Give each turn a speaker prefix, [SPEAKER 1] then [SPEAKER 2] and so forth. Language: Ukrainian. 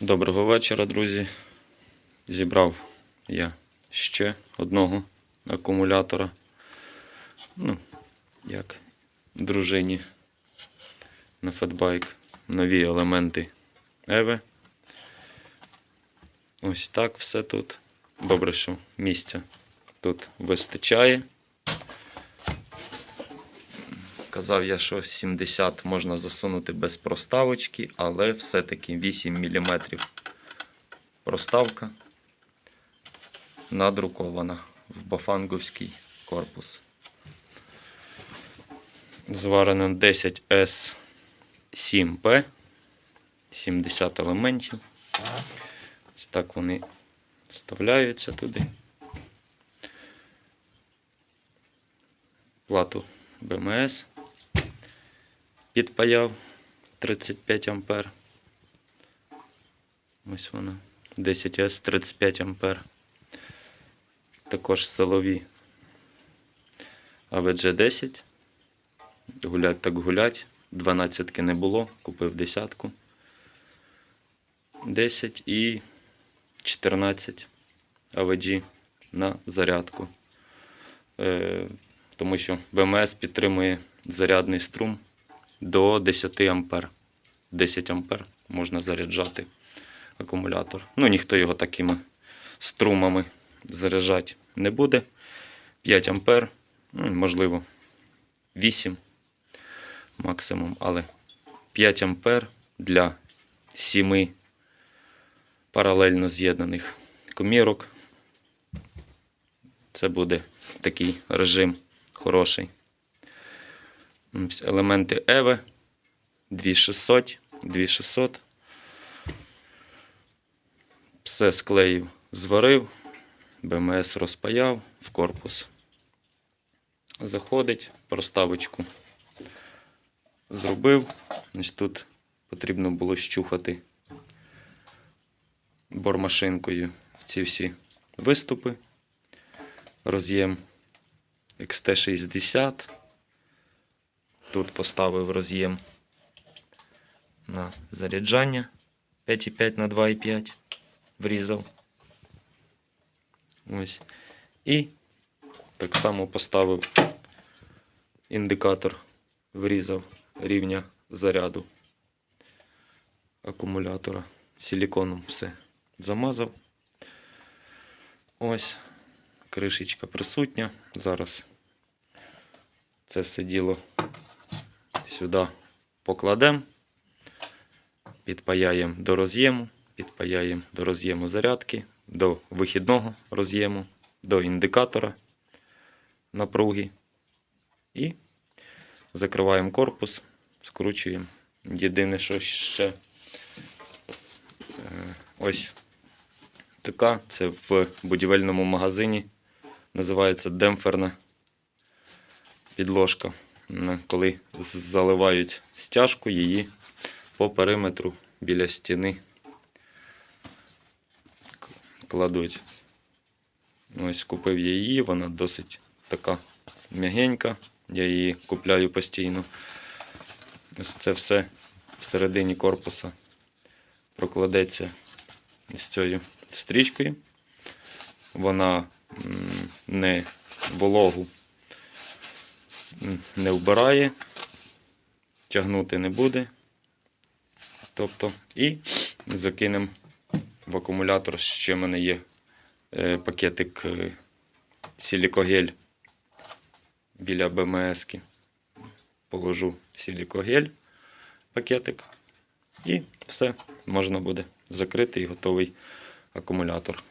[SPEAKER 1] Доброго вечора, друзі. Зібрав я ще одного акумулятора. Ну, як дружині на фетбайк. Нові елементи Еви. Ось так все тут. Добре, що місця тут вистачає. Казав я, що 70 можна засунути без проставочки, але все-таки 8 мм проставка надрукована в бафанговський корпус. Зварено 10S7P, 70 елементів. Ось так вони вставляються туди. Плату БМС підпаяв 35 ампер. Ось вона. 10С 35 ампер. Також силові АВД 10. Гулять так гулять. 12 не було, купив десятку. 10 і 14 AVG на зарядку. Е, тому що БМС підтримує зарядний струм до 10 ампер. 10 ампер можна заряджати акумулятор. Ну, ніхто його такими струмами заряджати не буде. 5 ампер, ну, можливо, 8 максимум, але 5 ампер для 7 паралельно з'єднаних комірок. Це буде такий режим хороший. Елементи Еви 2600, 2600. Все склеїв, зварив, БМС розпаяв в корпус. Заходить, проставочку зробив. Ось тут потрібно було щухати бормашинкою ці всі виступи. Роз'єм XT60. Тут поставив роз'єм на заряджання 5,5 на 2,5 врізав. Ось. І так само поставив індикатор, врізав рівня заряду акумулятора. Силіконом все замазав. Ось кришечка присутня. Зараз це все діло сюди покладемо, підпаяємо до роз'єму, підпаяємо до роз'єму зарядки, до вихідного роз'єму, до індикатора напруги і закриваємо корпус, скручуємо. Єдине, що ще е, ось така, це в будівельному магазині. Називається демпферна підложка. Коли заливають стяжку, її по периметру біля стіни кладуть. Ось купив її, вона досить така м'ягенька. Я її купляю постійно. Ось це все всередині корпуса прокладеться з цією стрічкою. Вона не вологу не вбирає, тягнути не буде. Тобто, і закинемо в акумулятор. Ще в мене є е, пакетик е, силікогель біля БМС. -ки. Положу силікогель пакетик. І все, можна буде закрити і готовий акумулятор.